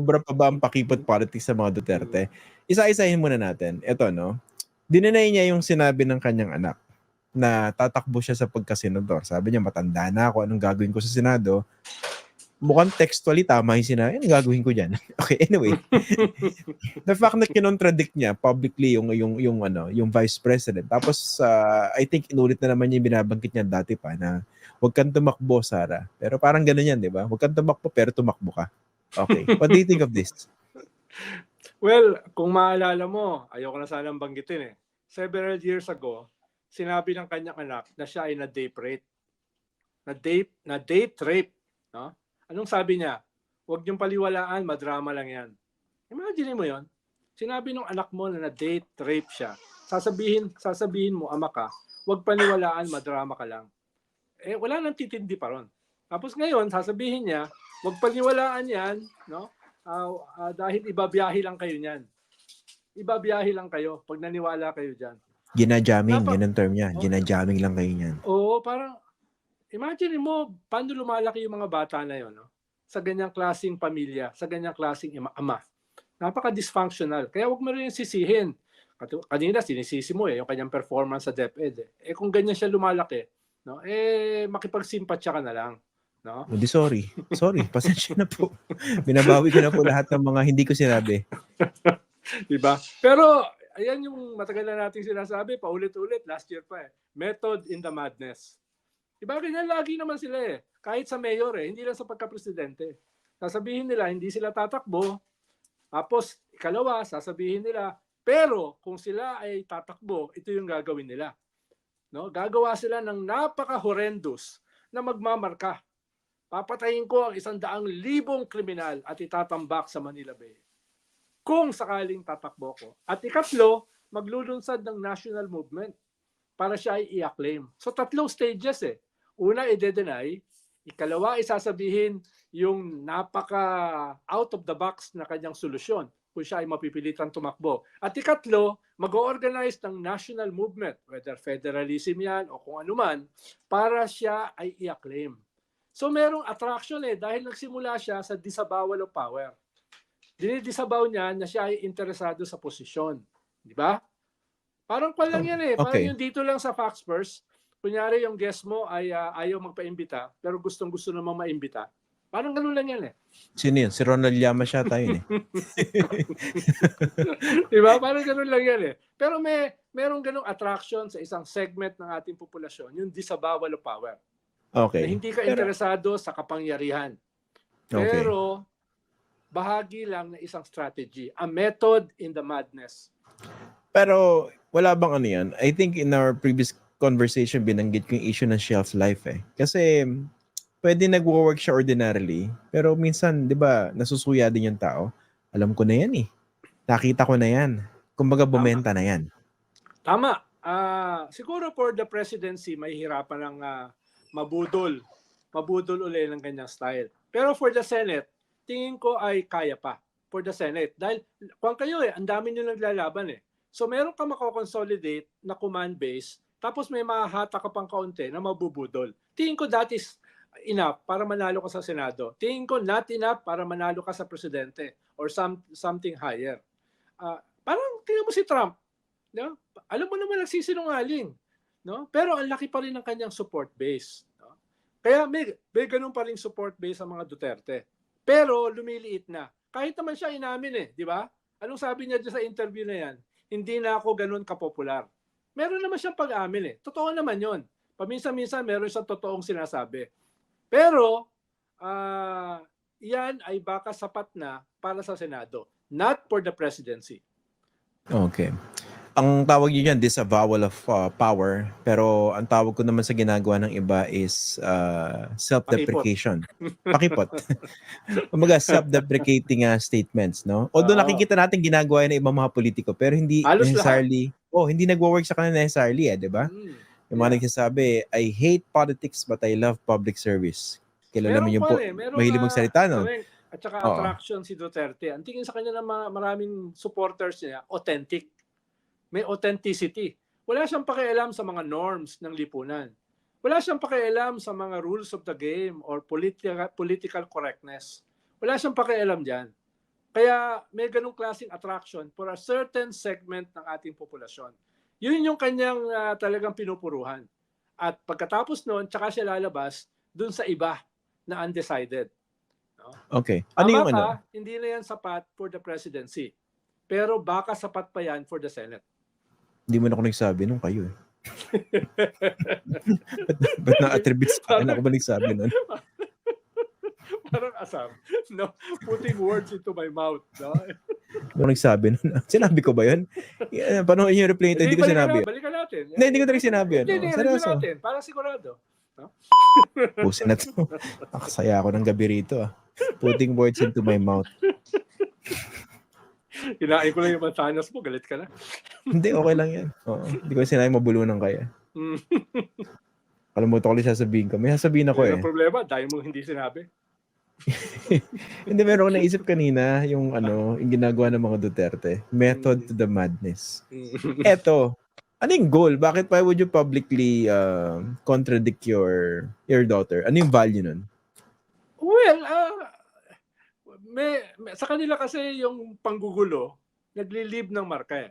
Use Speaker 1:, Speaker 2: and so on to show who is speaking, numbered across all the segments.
Speaker 1: Sobra pa ba ang pakipot politics sa mga Duterte? Isa-isahin muna natin. Ito, no? Dinanay niya yung sinabi ng kanyang anak na tatakbo siya sa pagkasenador. Sabi niya, matanda na ako. Anong gagawin ko sa Senado? Mukhang textually tama yung sinabi. Anong gagawin ko dyan? okay, anyway. the fact na kinontradict niya publicly yung, yung, yung, ano, yung vice president. Tapos, uh, I think inulit na naman niya yung binabangkit niya dati pa na huwag kang tumakbo, Sara. Pero parang gano'n yan, di ba? Huwag kang tumakbo, pero tumakbo ka. Okay. What do you think of this?
Speaker 2: Well, kung maalala mo, ayoko na sanang banggitin eh. Several years ago, sinabi ng kanyang anak na siya ay na-date rape. Na-date, na-date rape. No? Anong sabi niya? Huwag niyong paliwalaan, madrama lang yan. Imagine mo yon. Sinabi ng anak mo na na-date rape siya. Sasabihin, sasabihin mo, ama ka, huwag paniwalaan, madrama ka lang. Eh, wala nang titindi pa ron. Tapos ngayon, sasabihin niya, huwag paniwalaan yan, no? Uh, uh, dahil ibabiyahe lang kayo niyan. Ibabiyahe lang kayo pag naniwala kayo diyan.
Speaker 1: Ginajamming,
Speaker 2: Dapat-
Speaker 1: ganun term niya.
Speaker 2: Oo.
Speaker 1: Ginajamming lang kayo niyan.
Speaker 2: Oo, parang imagine mo paano lumalaki yung mga bata na 'yon, no? Sa ganyang klasing pamilya, sa ganyang klasing ima- ama. Napaka-dysfunctional. Kaya wag mo rin sisihin. Kanina sinisisi mo eh yung kanyang performance sa DepEd. Eh, eh kung ganyan siya lumalaki, no? Eh makipagsimpatya ka na lang, no?
Speaker 1: Hindi, sorry. Sorry, pasensya na po. Binabawi ko na po lahat ng mga hindi ko sinabi.
Speaker 2: Di ba? Pero ayan yung matagal na nating sinasabi, paulit-ulit, last year pa eh. Method in the madness. Di ba? Ganyan lagi naman sila eh. Kahit sa mayor eh, hindi lang sa pagka-presidente. Sasabihin nila, hindi sila tatakbo. Tapos, ikalawa, sasabihin nila, pero kung sila ay tatakbo, ito yung gagawin nila. No? Gagawa sila ng napaka-horrendous na magmamarka. Papatayin ko ang isang daang libong kriminal at itatambak sa Manila Bay kung sakaling tatakbo ko. At ikatlo, maglulunsad ng national movement para siya ay i-acclaim. So tatlong stages eh. Una, i-deny. Ikalawa, isasabihin yung napaka out of the box na kanyang solusyon kung siya ay mapipilitan tumakbo. At ikatlo, mag-organize ng national movement, whether federalism yan o kung ano man, para siya ay i-acclaim. So merong attraction eh dahil nagsimula siya sa disavowal of power dinidisabaw niya na siya ay interesado sa posisyon. Di ba? Parang pa lang yan eh. Parang
Speaker 1: Okay.
Speaker 2: yung dito lang sa Fox First, kunyari yung guest mo ay ah, ayaw magpaimbita, pero gustong gusto namang maimbita. Parang ganun lang yan eh.
Speaker 1: Sino yun? Si Ronald Llamas siya tayo eh.
Speaker 2: Di ba? Parang ganun lang yan eh. Pero may merong ganung attraction sa isang segment ng ating populasyon, yung disavowal of power.
Speaker 1: Okay.
Speaker 2: Na hindi ka
Speaker 1: Pero-
Speaker 2: interesado sa kapangyarihan.
Speaker 1: Okay.
Speaker 2: Pero bahagi lang ng isang strategy, a method in the madness.
Speaker 1: Pero wala bang ano yan? I think in our previous conversation, binanggit ko yung issue ng shelf life eh. Kasi pwede nag-work siya ordinarily, pero minsan, di ba, nasusuya din yung tao. Alam ko na yan eh. Nakita ko na yan. Kumbaga, bumenta na yan.
Speaker 2: Tama. Ah, siguro for the presidency, may hirapan ng ah, mabudol. Mabudol uli ng kanyang style. Pero for the Senate, tingin ko ay kaya pa for the Senate. Dahil, kung kayo eh, ang dami nyo naglalaban eh. So meron ka makakonsolidate na command base, tapos may mahahata ka pang kaunti na mabubudol. Tingin ko that is enough para manalo ka sa Senado. Tingin ko not enough para manalo ka sa presidente or some, something higher. Ah, parang tingnan mo si Trump. No? Alam mo naman nagsisinungaling. No? Pero ang laki pa rin ng kanyang support base. No? Kaya may, may ganun pa rin support base sa mga Duterte. Pero lumiliit na. Kahit naman siya inamin eh, di ba? Anong sabi niya sa interview na yan? Hindi na ako ganun kapopular. Meron naman siyang pag-amin eh. Totoo naman yon. Paminsan-minsan meron siyang totoong sinasabi. Pero, ah, yan ay baka sapat na para sa Senado. Not for the presidency.
Speaker 1: Okay. Ang tawag niyo yan, disavowal of uh, power. Pero ang tawag ko naman sa ginagawa ng iba is uh, self-deprecation. Pakipot. Kumbaga, self-deprecating uh, statements, no? Although
Speaker 2: Oo.
Speaker 1: nakikita natin ginagawa ng ibang mga politiko, pero hindi necessarily, oh, hindi nagwo-work sa kanila necessarily, eh, di ba?
Speaker 2: Mm.
Speaker 1: Yung mga nagsasabi, I hate politics but I love public service. Kilala mo
Speaker 2: pa
Speaker 1: po,
Speaker 2: eh, meron
Speaker 1: mahilig magsalita, no?
Speaker 2: correct. At saka
Speaker 1: Oo.
Speaker 2: attraction si Duterte. Ang tingin sa kanya ng mga maraming supporters niya, authentic. May authenticity. Wala siyang pakialam sa mga norms ng lipunan. Wala siyang pakialam sa mga rules of the game or political political correctness. Wala siyang pakialam diyan. Kaya may ganong klaseng attraction for a certain segment ng ating populasyon. Yun yung kanyang ah, talagang pinupuruhan. At pagkatapos noon, tsaka siya lalabas dun sa iba na undecided.
Speaker 1: Okay. Ano
Speaker 2: Tama
Speaker 1: yung
Speaker 2: ka,
Speaker 1: ano?
Speaker 2: hindi na yan sapat for the presidency. Pero baka sapat pa yan for the Senate.
Speaker 1: Hindi mo na ako nagsabi nung kayo eh. ba't, ba't na-attribute sa akin? Ako ba nagsabi nun?
Speaker 2: Parang asam. No? Putting words into my mouth. No?
Speaker 1: Ako nagsabi nun. Sinabi ko ba yun? Yeah, Paano yung replay ito? Hindi ko
Speaker 2: balikan
Speaker 1: sinabi.
Speaker 2: na- Balikan natin.
Speaker 1: Hindi, hindi ko talaga sinabi yun.
Speaker 2: Hindi, hindi,
Speaker 1: seryoso.
Speaker 2: natin. Para sigurado.
Speaker 1: Pusin na to. Nakasaya ako ng gabi rito ah. Putting words into my mouth.
Speaker 2: Kinain ko lang yung mansanas mo. Galit ka na.
Speaker 1: Hindi, okay lang yan. Oo. Hindi ko sinabi mabulunan kaya.
Speaker 2: Mm.
Speaker 1: Kalimutan ko lang sasabihin ko. May sasabihin ako eh.
Speaker 2: ang problema. Dahil mo hindi sinabi.
Speaker 1: Hindi, meron ko naisip kanina yung ano, yung ginagawa ng mga Duterte. Method to the madness.
Speaker 2: Mm.
Speaker 1: Eto, ano yung goal? Bakit why would you publicly uh, contradict your your daughter? Ano yung value nun?
Speaker 2: well, ah, may, may- sa kanila kasi yung panggugulo, nagli-leave ng marka eh.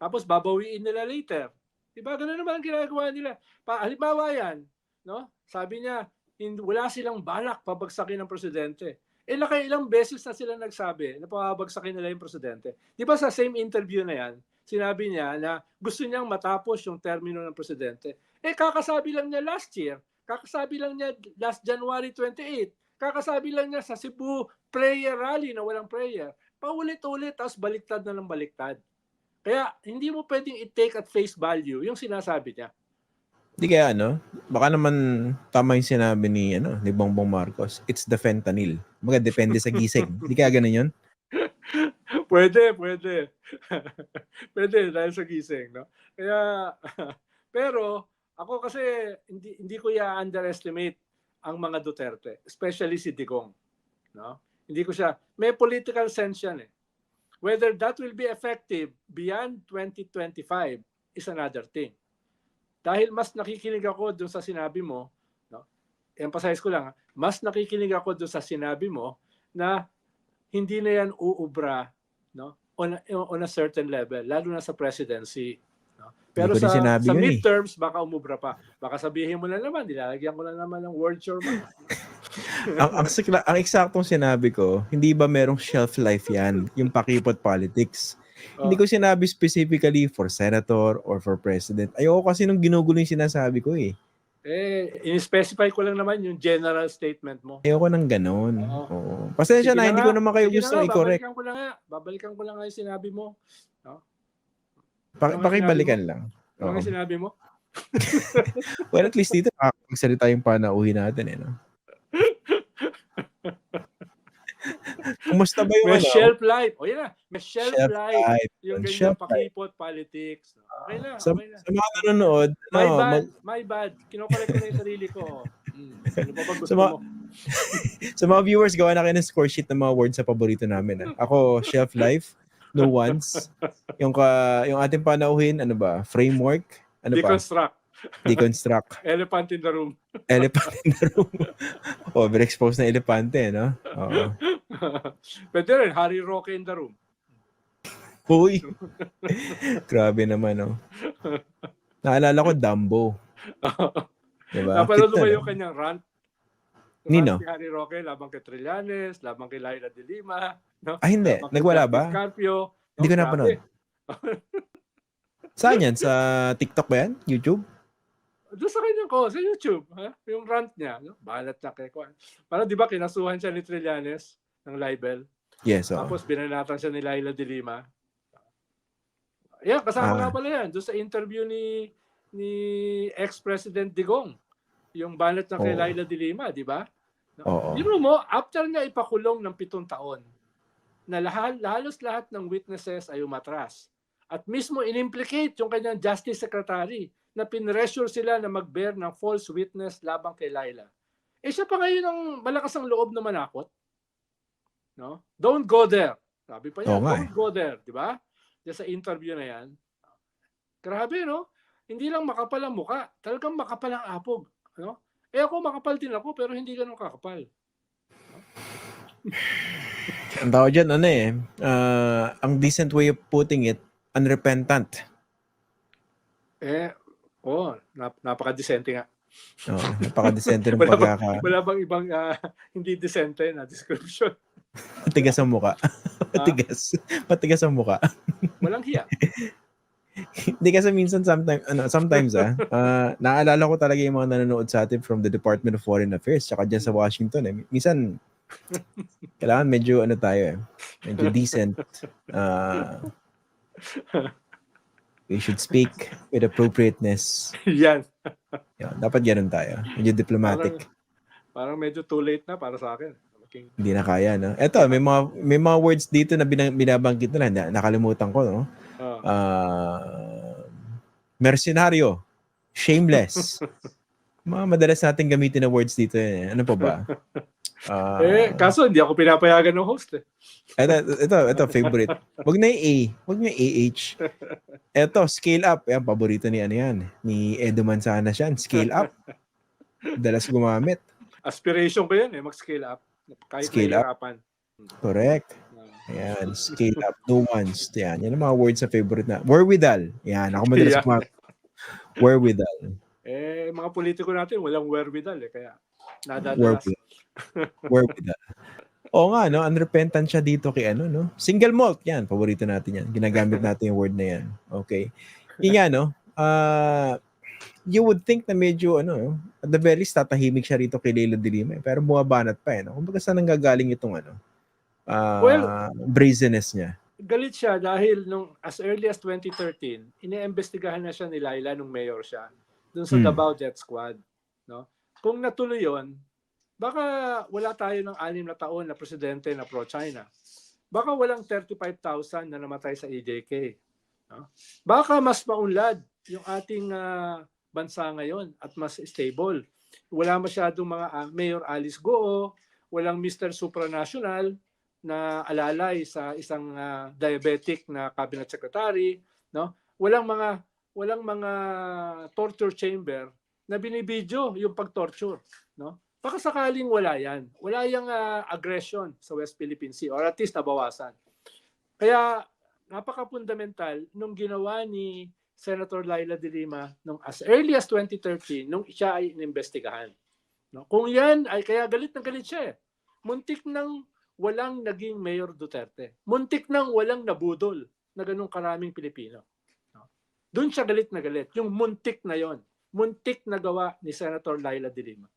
Speaker 2: Tapos babawiin nila later. Diba? Ganun naman ang ginagawa nila. Pa, halimbawa yan, no? sabi niya, hindi, wala silang balak pabagsakin ng presidente. Eh, nakailang beses na sila nagsabi na pabagsakin nila yung presidente. Di ba sa same interview na yan, sinabi niya na gusto niyang matapos yung termino ng presidente. Eh, kakasabi lang niya last year. Kakasabi lang niya last January 28. Kakasabi lang niya sa Cebu prayer rally na walang prayer. Paulit-ulit, tapos baliktad na ng baliktad. Kaya hindi mo pwedeng i-take at face value yung sinasabi niya.
Speaker 1: Hindi kaya ano, baka naman tama yung sinabi ni, ano, ni Bongbong Marcos. It's the fentanyl. Mga depende sa gising. Hindi kaya ganun yun?
Speaker 2: pwede, pwede. pwede dahil sa gising, no? Kaya pero ako kasi hindi hindi ko ya underestimate ang mga Duterte, especially si Digong, no? Hindi ko siya may political sense yan eh. Whether that will be effective beyond 2025 is another thing. Dahil mas nakikinig ako doon sa sinabi mo, no? Emphasize ko lang, mas nakikinig ako doon sa sinabi mo na hindi na yan uubra no on a, on a certain level lalo na sa presidency no? pero sa, sa
Speaker 1: eh.
Speaker 2: midterms baka umubra pa baka sabihin mo na naman nilalagyan ko na naman ng word mouth
Speaker 1: ang, ang, sikla- ang eksaktong sinabi ko, hindi ba merong shelf life yan? Yung pakipot politics. Hindi ko sinabi specifically for senator or for president. Ayoko kasi nung ginugulo yung sinasabi ko eh.
Speaker 2: eh in-specify ko lang naman yung general statement mo
Speaker 1: Ayoko nang ganun.
Speaker 2: Oo.
Speaker 1: Oo. Pasensya na,
Speaker 2: na
Speaker 1: hindi ko naman kayo
Speaker 2: na
Speaker 1: gusto
Speaker 2: nga,
Speaker 1: i-correct.
Speaker 2: babalikan ko lang nga babalikan ko lang nga yung sinabi mo
Speaker 1: Pa-
Speaker 2: Ano
Speaker 1: pakibalikan lang.
Speaker 2: ano nga sinabi mo
Speaker 1: Well, at least dito, makakagsalita yung panauhin natin eh. No? Kumusta ba yung
Speaker 2: may
Speaker 1: ano?
Speaker 2: shelf life o yan na may shelf,
Speaker 1: Shelf
Speaker 2: life
Speaker 1: life.
Speaker 2: yung ganyan
Speaker 1: Shelf life.
Speaker 2: pakipot politics okay na
Speaker 1: Sa,
Speaker 2: okay na
Speaker 1: sa mga nanonood,
Speaker 2: My
Speaker 1: no,
Speaker 2: bad,
Speaker 1: mag-
Speaker 2: my bad. Kinokorek ko na yung sarili ko. Mm. Ano ba gusto
Speaker 1: Sa mga-
Speaker 2: mo?
Speaker 1: sa mga viewers, gawa na kayo ng score sheet ng mga words sa paborito namin. ah. Ako, shelf life, no once. Yung, ka, yung ating panauhin, ano ba? Framework? Ano pa?
Speaker 2: Deconstruct.
Speaker 1: Deconstruct.
Speaker 2: Elephant in the room.
Speaker 1: Elephant in the room. Overexposed na elepante, no? Oo.
Speaker 2: Pwede rin, Harry Roque in the room.
Speaker 1: Uy! Grabe naman, no? Naalala ko, Dumbo. Diba?
Speaker 2: Napanood mo yung
Speaker 1: no?
Speaker 2: kanyang rant?
Speaker 1: Nino?
Speaker 2: Rant ni Harry Roque, labang kay Trillanes, labang kay Laila de Lima. No?
Speaker 1: Ah, hindi.
Speaker 2: labang
Speaker 1: Nagwala ba?
Speaker 2: Carpio.
Speaker 1: Hindi ko
Speaker 2: grabe.
Speaker 1: napanood. Saan yan? Sa TikTok ba yan? YouTube?
Speaker 2: Doon sa kanyang ko, sa YouTube. Ha? Yung rant niya. No? Balat na kay Kwan. Parang di ba kinasuhan siya ni Trillanes ng libel?
Speaker 1: Yes, oo.
Speaker 2: Tapos binanatan siya ni Laila de Lima. Yan, kasama
Speaker 1: Ah.
Speaker 2: nga pala yan. Doon sa interview ni ni ex-president Digong. Yung banat ng kay
Speaker 1: Oo.
Speaker 2: Laila de Lima, di ba?
Speaker 1: Oo.
Speaker 2: Biro mo, after niya ipakulong ng pitong taon, na lahal, halos lahat ng witnesses ay umatras. At mismo inimplicate yung kanyang justice secretary na pinressure sila na mag-bear ng false witness labang kay Laila. Eh siya pa ngayon ang malakas ang loob na manakot. No? Don't go there. Sabi pa niya,
Speaker 1: nga
Speaker 2: don't go there, di ba? Diyan sa interview na yan. Grabe, no? Hindi lang makapal ang muka, talagang makapal ang apog. No? Eh ako makapal din ako pero hindi ganun kakapal.
Speaker 1: Ang tawag dyan, ano eh, ah, ang decent way of putting it, unrepentant.
Speaker 2: Eh, oh, nap- napaka-decente nga.
Speaker 1: Oh, napaka-decente ng
Speaker 2: Wala bang,
Speaker 1: pagkaka...
Speaker 2: wala bang ibang ah, hindi decente na description?
Speaker 1: Matigas ang muka. Matigas. Matigas ang muka.
Speaker 2: Walang hiya.
Speaker 1: Hindi kasi minsan sometimes ano sometimes ah ah, naalala ko talaga yung mga nanonood sa atin from the Department of Foreign Affairs tsaka diyan sa Washington eh. Minsan kailangan medyo ano tayo eh. Medyo decent. Ah, we should speak with appropriateness.
Speaker 2: Yan.
Speaker 1: Yan, dapat ganun tayo. Medyo diplomatic.
Speaker 2: Parang medyo too late na para sa akin.
Speaker 1: Hindi na kaya, no? Eto, may mga, may mga words dito na binang, binabanggit. Na, nakalimutan ko, no?
Speaker 2: ah,
Speaker 1: Ah, mercenaryo, shameless. mga madalas natin gamitin na words dito. Eh. Ano pa ba? Ah,
Speaker 2: eh, kaso hindi ako pinapayagan ng host eh.
Speaker 1: ito, ito, ito, favorite. Wag na yung A. Wag na yung AH. Ito, scale up. Yan, paborito ni ano yan. Ni Edo Manzana siyan. Scale up. Dalas gumamit.
Speaker 2: Aspiration ko yan eh, mag-scale up. Kahit
Speaker 1: Scale up.
Speaker 2: nahihirapan.
Speaker 1: Correct. Ayan, scale up, nuanced. Yan, yan ang mga words sa favorite na. Wherewithal. Yan, ako madalas
Speaker 2: Yeah.
Speaker 1: gumamit. Wherewithal.
Speaker 2: Eh, mga politiko natin, walang wherewithal eh. Kaya, nadadalas.
Speaker 1: Wherewithal. Wherewithal. Oo nga, no? Unrepentant siya dito kay ano, no? Single malt. Yan, paborito natin yan. Ginagamit natin yung word na yan. Okay. Yung nga, no? Ah, you would think na medyo, ano, at the very least, tatahimik siya rito kay Leila de Lima. eh. Pero bumabanat pa, eh. No? Kumbaga saan nanggagaling itong, ano, ah,
Speaker 2: Well,
Speaker 1: brazenness niya.
Speaker 2: Galit siya dahil nung as early as 2013, iniimbestigahan na siya ni Laila nung mayor siya dun sa
Speaker 1: Hmm.
Speaker 2: Davao Death Squad. No? Kung natuloy yon, baka wala tayo ng anim na taon na presidente na pro-China. Baka walang 35,000 na namatay sa EJK. No? Baka mas maunlad yung ating ah, bansa ngayon at mas stable. Wala masyadong mga ah, Mayor Alice Goo, walang Mr. Supranational na alalay sa isang ah, diabetic na cabinet secretary, no? Walang mga walang mga torture chamber na binibidyo yung pag-torture, no? Baka sakaling wala yan. Wala yung ah, aggression sa West Philippine Sea or at least nabawasan. Kaya napaka-fundamental nung ginawa ni Senator Laila de Lima nung as early as 2013 nung siya ay inimbestigahan. No? Kung yan ay kaya galit na galit siya eh. Muntik nang walang naging Mayor Duterte. Muntik nang walang nabudol na ganun karaming Pilipino. No? Doon siya galit na galit. Yung muntik na yon. Muntik na gawa ni Senator Laila de Lima.